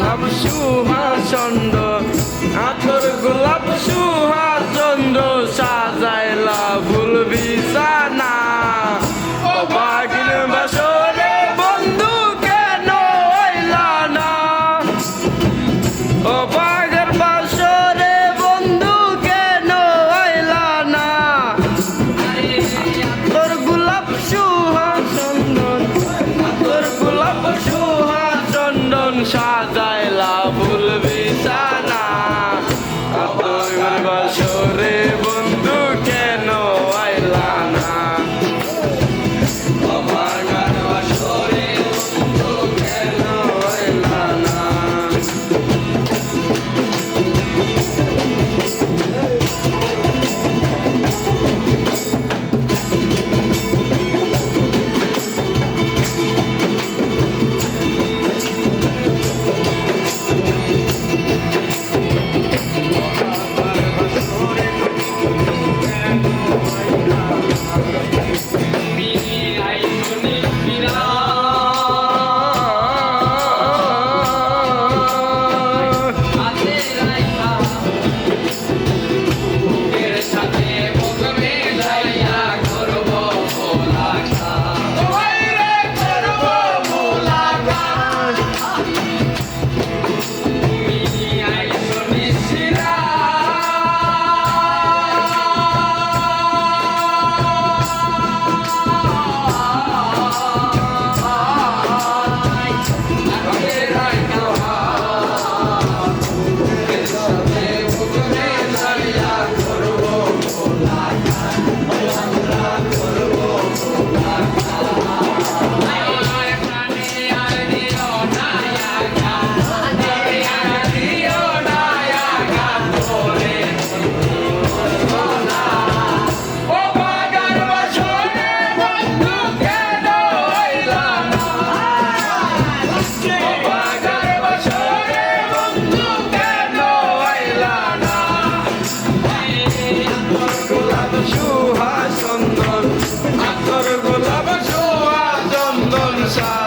নাম সুভাষচন্দ্র আতর গোলাপ সুভাষচন্দ্র সাজাইলা ভুল বিছানা। ও বাগিন বাসরে বন্ধু কেন হইলা না? ও বাগ cause